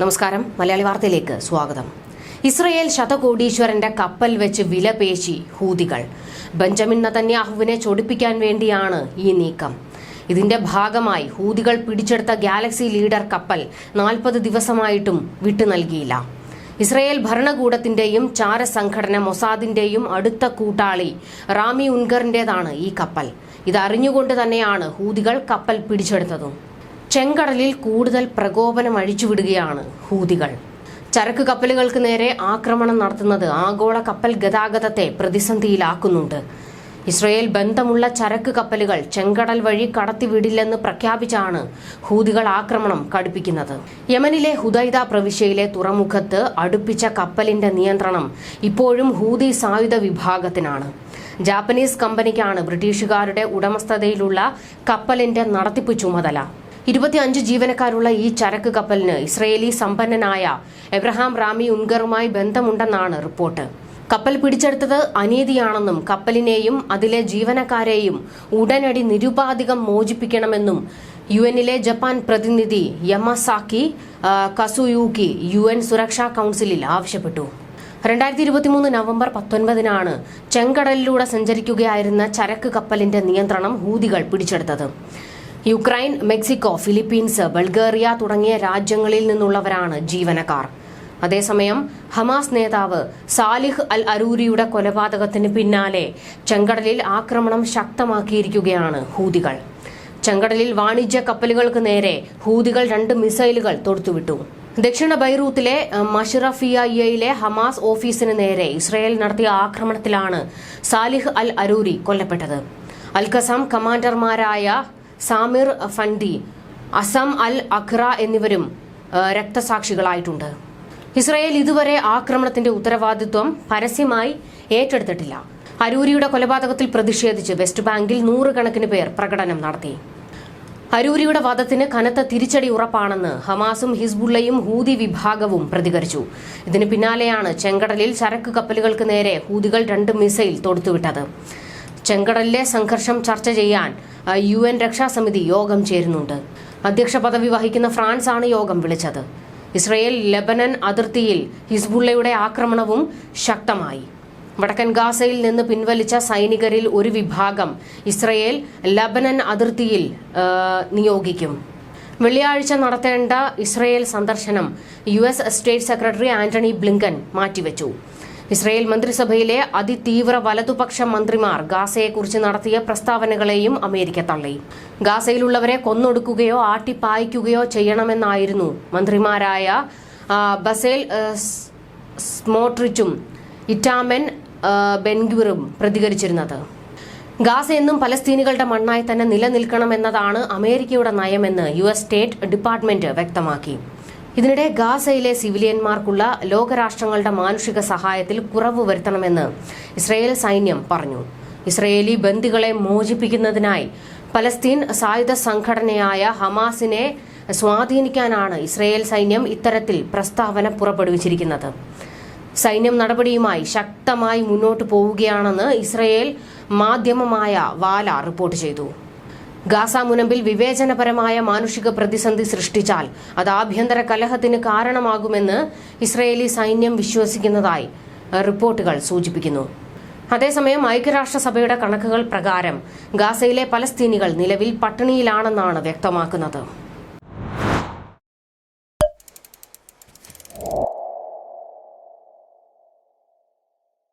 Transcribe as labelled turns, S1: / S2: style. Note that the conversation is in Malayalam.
S1: നമസ്കാരം. മലയാളി വാർത്തയിലേക്ക് സ്വാഗതം. ഇസ്രയേൽ ശതകോടീശ്വരന്റെ കപ്പൽ വെച്ച് വിലപേശി ഹൂതികൾ. ബെഞ്ചമിൻ നതന്യാഹുവിനെ ചൊടിപ്പിക്കാൻ വേണ്ടിയാണ് ഈ നീക്കം. ഇതിന്റെ ഭാഗമായി ഹൂതികൾ പിടിച്ചെടുത്ത ഗാലക്സി ലീഡർ കപ്പൽ നാൽപ്പത് ദിവസമായിട്ടും വിട്ടു നൽകിയില്ല. ഇസ്രയേൽ ഭരണകൂടത്തിന്റെയും ചാരസംഘടന മൊസാദിന്റെയും അടുത്ത കൂട്ടാളി റാമി ഉൻഗറിന്റേതാണ് ഈ കപ്പൽ. ഇതറിഞ്ഞുകൊണ്ട് തന്നെയാണ് ഹൂതികൾ കപ്പൽ പിടിച്ചെടുത്തതും. ചെങ്കടലിൽ കൂടുതൽ പ്രകോപനം അഴിച്ചുവിടുകയാണ് ഹൂതികൾ. ചരക്ക് കപ്പലുകൾക്ക് നേരെ ആക്രമണം നടത്തുന്നത് ആഗോള കപ്പൽ ഗതാഗതത്തെ പ്രതിസന്ധിയിലാക്കുന്നുണ്ട്. ഇസ്രയേൽ ബന്ധമുള്ള ചരക്ക് കപ്പലുകൾ ചെങ്കടൽ വഴി കടത്തിവിടില്ലെന്ന് പ്രഖ്യാപിച്ചാണ് ഹൂതികൾ ആക്രമണം കടുപ്പിക്കുന്നത്. യമനിലെ ഹുദൈദ പ്രവിശ്യയിലെ തുറമുഖത്ത് അടുപ്പിച്ച കപ്പലിന്റെ നിയന്ത്രണം ഇപ്പോഴും ഹൂതി സായുധ വിഭാഗത്തിനാണ്. ജാപ്പനീസ് കമ്പനിക്കാണ് ബ്രിട്ടീഷുകാരുടെ ഉടമസ്ഥതയിലുള്ള കപ്പലിന്റെ നടത്തിപ്പ് ചുമതല. ഇരുപത്തിയഞ്ച് ജീവനക്കാരുള്ള ഈ ചരക്ക് കപ്പലിന് ഇസ്രയേലി സമ്പന്നനായ എബ്രഹാം റാമി ഉൻഗറുമായി ബന്ധമുണ്ടെന്നാണ് റിപ്പോർട്ട്. കപ്പൽ പിടിച്ചെടുത്തത് അനീതിയാണെന്നും കപ്പലിനെയും അതിലെ ജീവനക്കാരെയും ഉടനടി നിരുപാധികം മോചിപ്പിക്കണമെന്നും യു എന്നിലെ ജപ്പാൻ പ്രതിനിധി യമസാക്കി കസുയൂക്കി യു എൻ സുരക്ഷാ കൌൺസിലിൽ ആവശ്യപ്പെട്ടു. രണ്ടായിരത്തി ഇരുപത്തിമൂന്ന് നവംബർ പത്തൊൻപതിനാണ് ചെങ്കടലിലൂടെ സഞ്ചരിക്കുകയായിരുന്ന ചരക്ക് കപ്പലിന്റെ നിയന്ത്രണം ഹൂതികൾ പിടിച്ചെടുത്തത്. യുക്രൈൻ മെക്സിക്കോ ഫിലിപ്പീൻസ് ബൾഗേറിയ തുടങ്ങിയ രാജ്യങ്ങളിൽ നിന്നുള്ളവരാണ് ജീവനക്കാർ. അതേസമയം ഹമാസ് നേതാവ് സാലിഹ് അൽ അരൂരിയുടെ കൊലപാതകത്തിന് പിന്നാലെ ചെങ്കടലിൽ ആക്രമണം ശക്തമാക്കിയിരിക്കുകയാണ് ഹൂതികൾ. ചെങ്കടലിൽ വാണിജ്യ കപ്പലുകൾക്ക് നേരെ ഹൂതികൾ രണ്ട് മിസൈലുകൾ തൊടുത്തുവിട്ടു. ദക്ഷിണ ബൈറൂത്തിലെ മഷറഫിയയിലെ ഹമാസ് ഓഫീസിന് നേരെ ഇസ്രയേൽ നടത്തിയ ആക്രമണത്തിലാണ് സാലിഹ് അൽ അരൂരി കൊല്ലപ്പെട്ടത്. Al Qassam കമാൻഡർമാരായ Samir Fandi Azzam al Aqra എന്നിവരും രക്തസാക്ഷികളായിട്ടുണ്ട്. ഇസ്രയേൽ ഇതുവരെ ആക്രമണത്തിന്റെ ഉത്തരവാദിത്വം പരസ്യമായി ഏറ്റെടുത്തിട്ടില്ല. അരൂരിയുടെ കൊലപാതകത്തിൽ പ്രതിഷേധിച്ച് വെസ്റ്റ് ബാങ്കിൽ നൂറുകണക്കിന് പേർ പ്രകടനം നടത്തി. അരൂരിയുടെ വധത്തിന് കനത്ത തിരിച്ചടി ഉറപ്പാണെന്ന് ഹമാസും ഹിസ്ബുള്ളയും ഹൂതി വിഭാഗവും പ്രതികരിച്ചു. ഇതിന് പിന്നാലെയാണ് ചെങ്കടലിൽ ചരക്ക് കപ്പലുകൾക്ക് നേരെ ഹൂതികൾ രണ്ട് മിസൈൽ തൊടുത്തുവിട്ടത്. ചെങ്കടലിലെ സംഘർഷം ചർച്ച ചെയ്യാൻ യു എൻ രക്ഷാസമിതി യോഗം ചേരുന്നുണ്ട്. അധ്യക്ഷ പദവി വഹിക്കുന്ന ഫ്രാൻസ് ആണ് യോഗം വിളിച്ചത്. ഇസ്രയേൽ ലെബനൻ അതിർത്തിയിൽ ഹിസ്ബുള്ളയുടെ ആക്രമണവും ശക്തമായി. വടക്കൻ ഗാസയിൽ നിന്ന് പിൻവലിച്ച സൈനികരിൽ ഒരു വിഭാഗം ഇസ്രയേൽ ലബനൻ അതിർത്തിയിൽ നിയോഗിക്കും. വെള്ളിയാഴ്ച നടത്തേണ്ട ഇസ്രയേൽ സന്ദർശനം U S state secretary Antony Blinken മാറ്റിവെച്ചു. ഇസ്രയേൽ മന്ത്രിസഭയിലെ അതിതീവ്ര വലതുപക്ഷ മന്ത്രിമാർ ഗാസയെക്കുറിച്ച് നടത്തിയ പ്രസ്താവനകളെയും അമേരിക്ക തള്ളി. ഗാസയിലുള്ളവരെ കൊന്നൊടുക്കുകയോ ആട്ടിപ്പായിക്കുകയോ ചെയ്യണമെന്നായിരുന്നു മന്ത്രിമാരായ ബസേൽ സ്മോട്രിച്ചും ഇറ്റാമൻ ബെൻഗ്യൂറും പ്രതികരിച്ചിരുന്നത്. ഗാസ എന്നും പലസ്തീനികളുടെ മണ്ണായി തന്നെ നിലനിൽക്കണമെന്നതാണ് അമേരിക്കയുടെ നയമെന്ന് യു എസ് സ്റ്റേറ്റ് ഡിപ്പാർട്ട്മെന്റ് വ്യക്തമാക്കി. ഇതിനിടെ ഗാസയിലെ സിവിലിയന്മാർക്കുള്ള ലോകരാഷ്ട്രങ്ങളുടെ മാനുഷിക സഹായത്തിൽ കുറവ് വരുത്തണമെന്ന് ഇസ്രയേൽ സൈന്യം പറഞ്ഞു. ഇസ്രയേലി ബന്ദികളെ മോചിപ്പിക്കുന്നതിനായി പലസ്തീൻ സായുധ സംഘടനയായ ഹമാസിനെ സ്വാധീനിക്കാനാണ് ഇസ്രയേൽ സൈന്യം ഇത്തരത്തിൽ പ്രസ്താവന പുറപ്പെടുവിച്ചിരിക്കുന്നത്. സൈന്യം നടപടിയുമായി ശക്തമായി മുന്നോട്ടു പോവുകയാണെന്ന് ഇസ്രയേൽ മാധ്യമമായ വാല റിപ്പോർട്ട് ചെയ്തു. ഗാസ മുനമ്പിൽ വിവേചനപരമായ മാനുഷിക പ്രതിസന്ധി സൃഷ്ടിച്ചാൽ അത് ആഭ്യന്തര കലഹത്തിന് കാരണമാകുമെന്ന് ഇസ്രയേലി സൈന്യം വിശ്വസിക്കുന്നതായി റിപ്പോർട്ടുകൾ സൂചിപ്പിക്കുന്നു. അതേസമയം ഐക്യരാഷ്ട്രസഭയുടെ കണക്കുകൾ പ്രകാരം ഗാസയിലെ പലസ്തീനികൾ നിലവിൽ പട്ടിണിയിലാണെന്നാണ് വ്യക്തമാക്കുന്നത്.